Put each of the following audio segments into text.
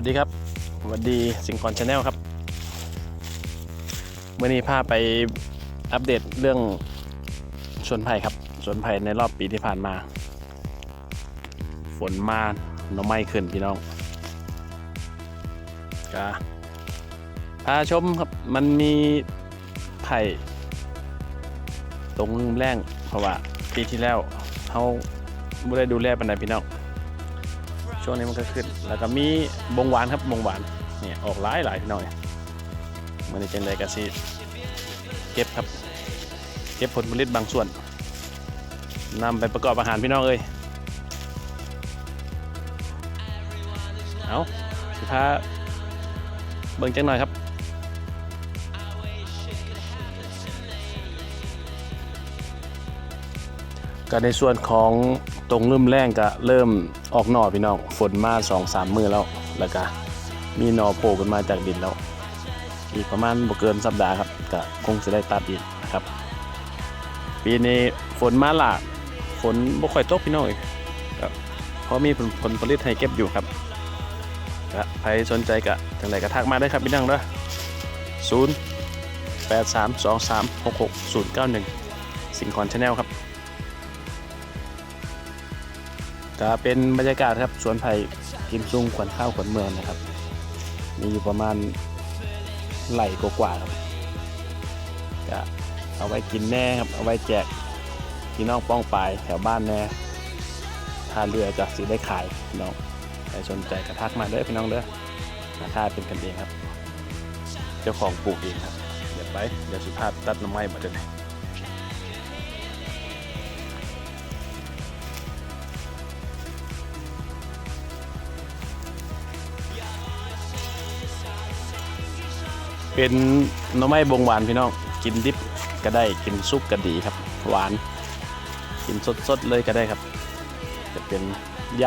วัสดีครับสวัสดีสิงคอนชาแนลครับเมื่อนี้พาไปอัปเดตเรื่องสวนไผ่ครับสวนไผ่ในรอบปีที่ผ่านมา ฝนมาหน่อไม้ขึ้นพี่น้องกาพาชมครับมันมีไผ่ตรงแรงเพราะว่าปีที่แล้วเขาไม่ได้ดูแลปันใดพี่น้อง ช่วงนี้มันก็ขึ้น แล้วก็มีบงหวานครับบงหวานเนี่ยออกหลายหลายพี่น้องเนี่ยมันจะเป็นไรกะซีเก็บครับ เก็บผลผลิตบางส่วนนำไปประกอบอาหารพี่น้องเอ้ยเอาสิพาเบิ่งจังหน่อยครับก็ในส่วนของ ตรงเริ่มแรงก็เริ่มออกหน่อพี่น้องฝนมาสองสามมือแล้วแล้วก็มีหน่อโผล่ขึ้นมาจากดินแล้ว อีกประมาณบ่เกินสัปดาห์ครับก็คงจะได้ตัดอีกนะครับ ปีนี้ฝนมาหลากฝนบ่ค่อยตกพี่น้องเอ้ยครับเพราะมีผลผลผลิตให้เก็บอยู่ครับก็ใครสนใจก็จังไรก็ทักมาได้ครับพี่น้องเด้อศูนย์แปดสามสองสามหกหกศูนย์เก้าหนึ่งสิงคอนชาแนลครับ ก็เป็นบรรยากาศครับสวนไผ่กิมซุงขวัญข้าวขวัญเมืองนะครับ มีอยู่ประมาณไหลกว่าครับก็เอาไว้กินแน่ครับเอาไว้แจกพี่น้องป้องปลายแถวบ้านแน่ถ้าเรือจะสิได้ขายพี่น้องใครสนใจกระทักมาเด้อพี่น้องเด้อราคาเป็นกันเองครับ เจ้าของปลูกเองครับ เดี๋ยวไปเดี๋ยวสุภาพตัดน้ำไม้มาดี๋ย เป็นหน่อไม้บงหวานพี่น้องกินดิบก็ได้กินซุปก็ดีครับ หวาน กินสดๆเลยก็ได้ครับ จะเป็นย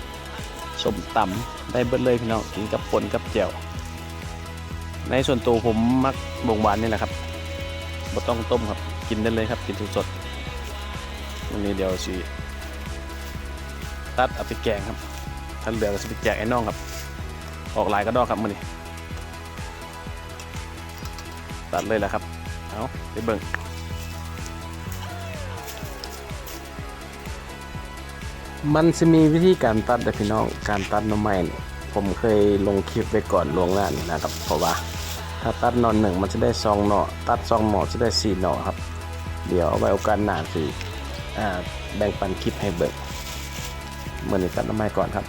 ำส้มตำได้เบิดเลยพี่น้องกินกับป่นกับแจ่วในส่วนตัวผมมักบงหวานนี่แหละครับบ่ต้องต้มครับกินได้เลยครับ กินสดๆวันนี้เดี๋ยวสิตัดเอาไปแกงครับถ้าเหลือก็สิไปแจกไอ้น้องครับ ออกลายก็ดอกครับมื้อนี้ ตัดเลยแหละครับ เอาไปเบิ่งมันจะมีวิธีการตัดเด้อพี่น้องการตัดหน่อไม้เนี่ยผมเคยลงคลิปไปก่อนลวงหน้านี่นะครับเพราะว่าถ้าตัดนอนหนึ่งมันจะได้ซองหน่อตัดซองหน่อจะได้สี่หน่อครับ เดี๋ยวเอาไว้โอกาสหน้าสิอ่าแบ่งปันคลิปให้เบิ่งเมื่อนี้ตัดหน่อไม้ก่อนครับ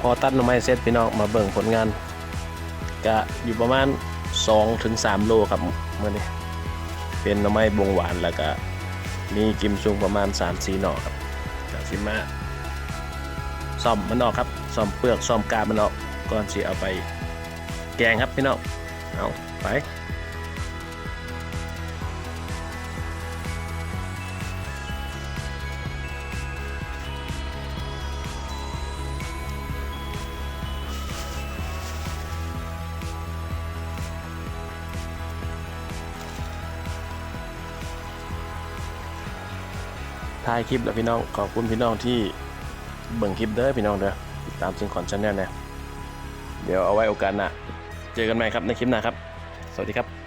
พอตัดหน่อไม้เสร็จพี่น้องมาเบิ่งผลงานก็อยู่ประมาณ2ถึง3โลครับมื้อนี้เป็นหน่อไม้บงหวานแล้วก็มีกิมซุงประมาณ3-4หน่อครับจาก็สิมาซ่อมมันออกครับซ่อมเปลือกซ่อมกาบมันออกก่อนสิเอาไปแกงครับพี่น้องเอาไป ถ่ายคลิปแล้วพี่น้องขอบคุณพี่น้องที่เบิ่งคลิปเด้อพี่น้องเด้อติดตามซึ่งคอนชแนลนะเดี๋ยวเอาไว้โอกาสหน้าเจอกันใหม่ครับในคลิปหน้าครับ สวัสดีครับ